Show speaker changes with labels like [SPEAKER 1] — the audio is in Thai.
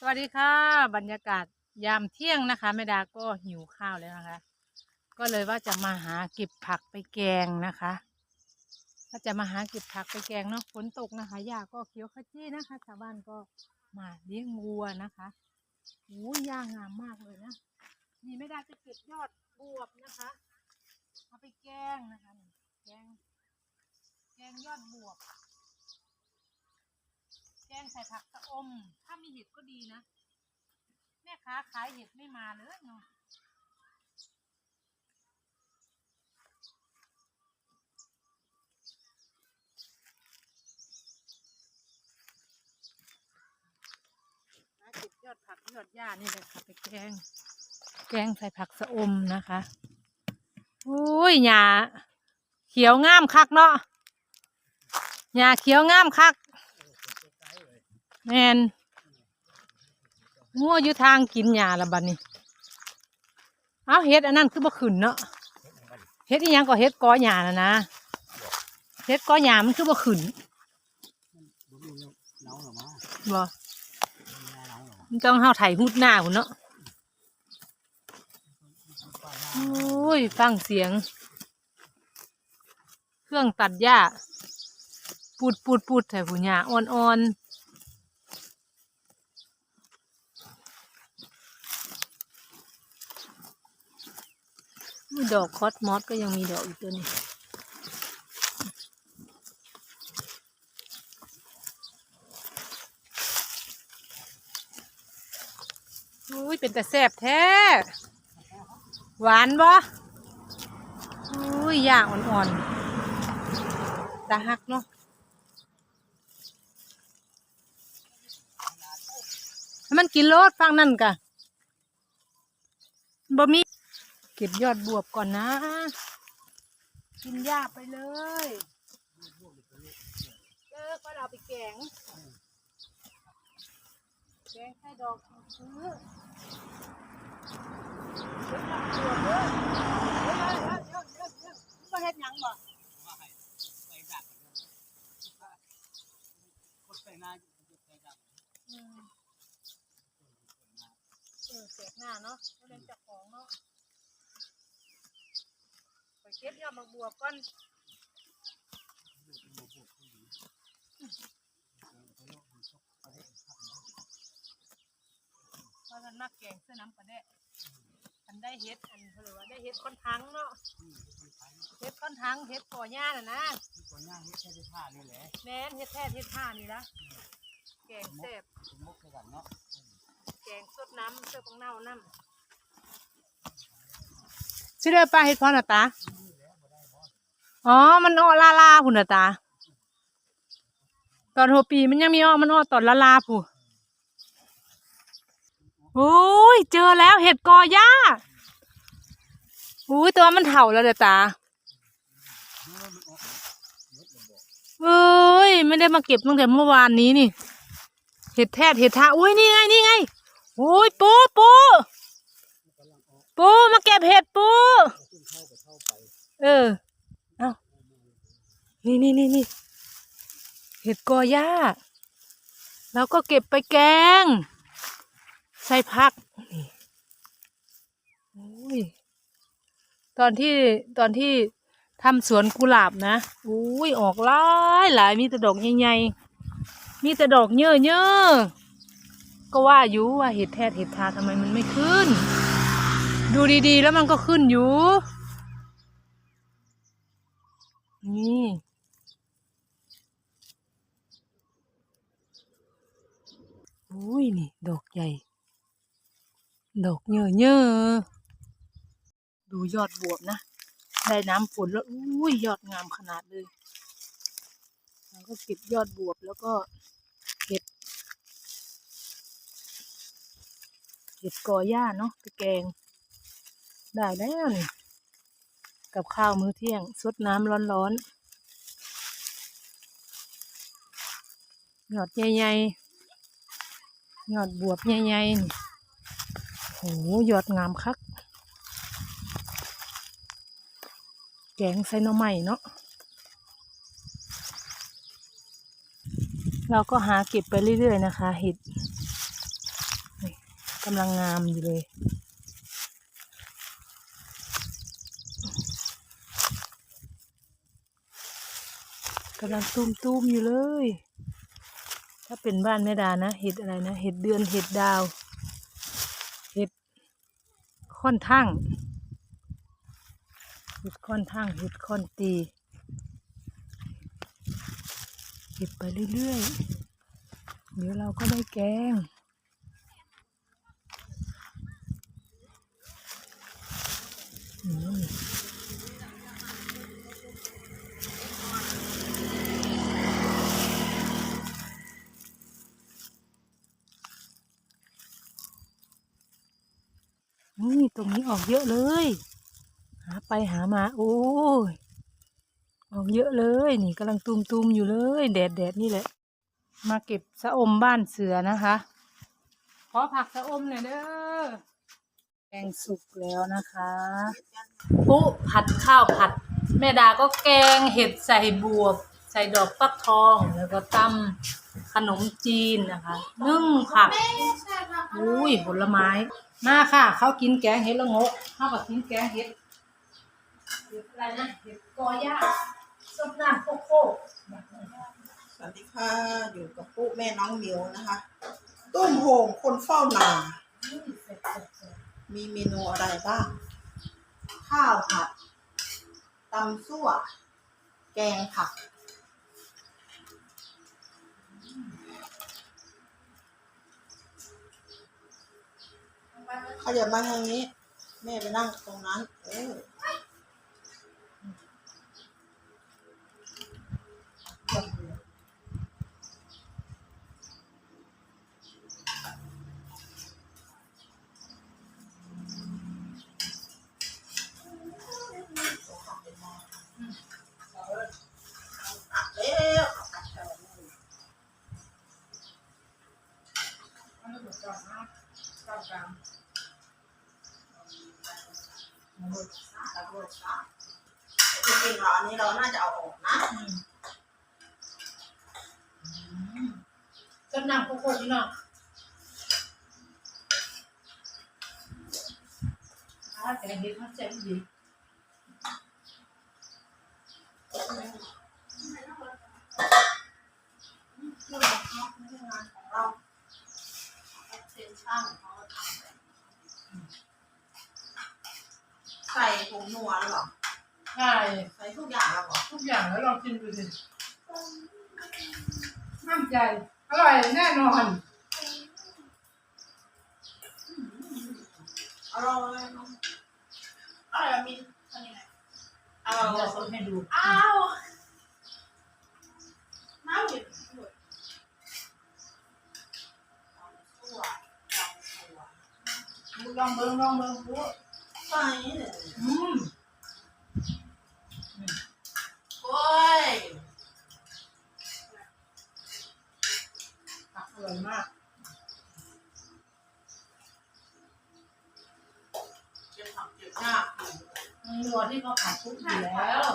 [SPEAKER 1] สวัสดีค่ะ บรรยากาศยามเที่ยงนะคะแม่ดาก็หิวข้าวแล้วนะคะ ก็เลยว่าจะมาหาเก็บผักไปแกงนะคะก็จะมาหาเก็บผักไปแกงเนาะฝนตกนะคะหญ้าก็เขียวขจีนะคะชาวบ้านก็มาเลี้ยงวัวนะคะโอ้ยหญ้างามมากเลยนะนี่แม่ดาจะเก็บยอดบวบนะคะเอาไปแกงนะคะแกงแกงยอดบวบ แกงใส่ผักตะอม ถ้ามีเห็ดก็ดีนะ แม่ค้าขายเห็ดไม่มาเลยเนาะหาเก็บยอดผักยอดหญ้านี่เลยค่ะไปแกง แกงใส่ผักสะอมนะคะอุ้ยหญ้าเขียวงามคักเนาะหญ้าเขียวงามคัก แมนงัวอยู่ทางกินหญ้าละบัดนี้ เอาเฮ็ดอันนั้นคือบ่ขึ้นเนาะเฮ็ดอีหยังก็เฮ็ดกอหญ้าน่ะนะเฮ็ดกอหญ้ามันคือบ่ขึ้นบ่มันต้องเฮาไถหุดหน้าพุ่นเนาะโอ้ยฟังเสียง เครื่องตัดหญ้าปูดปูดปูดใส่ผู้หญ้าอ่อนๆ ดอกคอสมอสก็ยังมีดอกอีกตัวนี้อุ้ยเป็นแต่แซ่บแท้ หวานบ่อุ้ยย่างอ่อนๆตาหักเนาะมันกินโลดฟังนั่นกะบ่มี เก็บยอดบวบก่อนนะ กินหญ้าไปเลยเจอก็เอาไปแกง แกงไข่ดอกซื้อก็เฮ็ดหยังบ่
[SPEAKER 2] Cốt cây na, cốt cây na.
[SPEAKER 1] อืมเออเสกหน้าเนาะก็เล่นเจับของเนาะไปเก็บยอดมะบวบก่อนว่ากันมักแกงเสื้อน้ำปลาแดะอันได้เฮ็ดอันเขาเรียกว่าได้เฮ็ดค่อนทั้งเนาะเฮ็ดค่อนทั้งเฮ็ดก่อหญ้าน่ะนะ
[SPEAKER 2] Có nhang hết cái thứ hai này lẽ.
[SPEAKER 1] แม่นเฮ็ดแท้เฮ็ดท่านี่ละแกงแซ่บ
[SPEAKER 2] Cũng mốc cái gần nó.
[SPEAKER 1] แกงสดน้ำเสื้อปังเน่าน้ำชื่อเด้อป้าเฮ็ดพอน่ะตา อ๋อ มันอ้อลาลาพุ่นน่ะตา ตอนหัวปีมันยังมีอ้อมันอ้อตอนลาลาผู้โอ้ย เจอแล้วเห็ดกอหญ้าอุ้ยแตัวามันเถ่าแล้วเด้อตาเอ้ย ไม่ได้มาเก็บตั้งแต่เมื่อวานนี้นี่ เห็ดแทดเห็ดทาอุ้ยนี่ไงนี่ไงโอ้ยปูปูปูมาเก็บเห็ดปู เออ นี่นี่นี่นี่เห็ดกอหญ้าแล้วก็เก็บไปแกง ใส่ผักนี่โอ้ยตอนที่ตอนที่ทำสวนกุหลาบนะอุ้ยออกหลายหลายมีแต่ดอกใหญ่ๆมีแต่ดอกเยอะเยอะๆก็ว่าอยู่ว่าเห็ดแทดเห็ดทาทำไมมันไม่ขึ้น ดูดีๆ แล้วมันก็ขึ้นอยู่นี่ อุ้ยนี่ ดอกใหญ่ ดอกเยอะเยอะๆดูยอดบวบนะ ได้น้ำฝนแล้วอุ้ยยอดงามขนาดเลยเราก็เก็บยอดบวบแล้วก็เห็ดเห็ดกอหญ้าเนาะไปแกง ได้แล้วนี่กับข้าวมื้อเที่ยงสดน้ำร้อนๆหยอดใหญ่ๆ ยอดบวบใหญ่ๆนี่โหยอดงามคัก แกงใส่หน่อไม้เนาะเราก็หาเก็บไปเรื่อยๆนะคะเห็ดกำลังงามอยู่เลยกำลังตุ้มๆอยู่เลย ถ้าเป็นบ้านแม่ดานะ เห็ดอะไรนะ เห็ดเดือน เห็ดดาว เห็ดค่อนทั้งเห็ดค่อนทั้งเห็ดค่อนตี เก็บไปเรื่อยๆ เดี๋ยวเราก็ได้แกงอืมนี่ ตรงนี้ออกเยอะเลย หาไปหามา โอ้ยออกเยอะเลย นี่กำลังตุมๆอยู่เลย แดดแดดนี่แหละ มาเก็บสะอมบ้านเสือนะคะ ขอผักสะอมหน่อยเด้อแกงสุกแล้วนะคะปุ๊ผัดข้าวผัด แม่ดาก็แกงเห็ดใส่บวบ ใส่ดอกฟักทองแล้วก็ตำ ขนมจีนนะคะ นึ่งผักอุ้ยผลไม้ มาค่ะ เขากินแกงเห็ดละงกข้าวกับกินแกงเห็ดเห็ดอะไรนะเห็ดกอย่าซดน้ำโคโค่
[SPEAKER 3] สวัสดีค่ะอยู่กับปุ๊แม่น้องเหมียวนะคะ ตุ้มโหงคนเฝ้านามีเมนูอะไรบ้าง ข้าวผัดตำซั่ว แกงผัก ขาอย่ามาทางนี้ แม่ไปนั่งตรงนั้น เออ จริงๆเหรออันนี้เราน่าจะเอาออกนะ
[SPEAKER 1] ซดน้ำโคโค่พี่น้องถ้าแกงเห็ดมันแซ่บดี
[SPEAKER 3] เรื่องของเขาไม่ใช่งานของเราเซ็นช่างเขาทำแบบใส่ผ งนัวแล้วเหรอ
[SPEAKER 1] ใช่
[SPEAKER 3] ใส่ทุกอย่างแล้วเหรอ
[SPEAKER 1] ทุกอย่างแล้วลองกินดูสิมั่นใจ อร่อยแน่นอน
[SPEAKER 3] อร่อยเนอะอร่อยมีทำยังไงเอา
[SPEAKER 1] เราจะซดให้ดู
[SPEAKER 3] อ้าวน้ำหยุดหยุดตัวตัว
[SPEAKER 1] ลองเบิ้งลองเบิ้งดู
[SPEAKER 3] ใส่เลย
[SPEAKER 1] อืม
[SPEAKER 3] โอ้ย
[SPEAKER 1] ผักอร่อยมาก
[SPEAKER 3] เจ็บผักเจ็บหน้า
[SPEAKER 1] มันรัวที่เขาผัดทุกอยู่แล้ว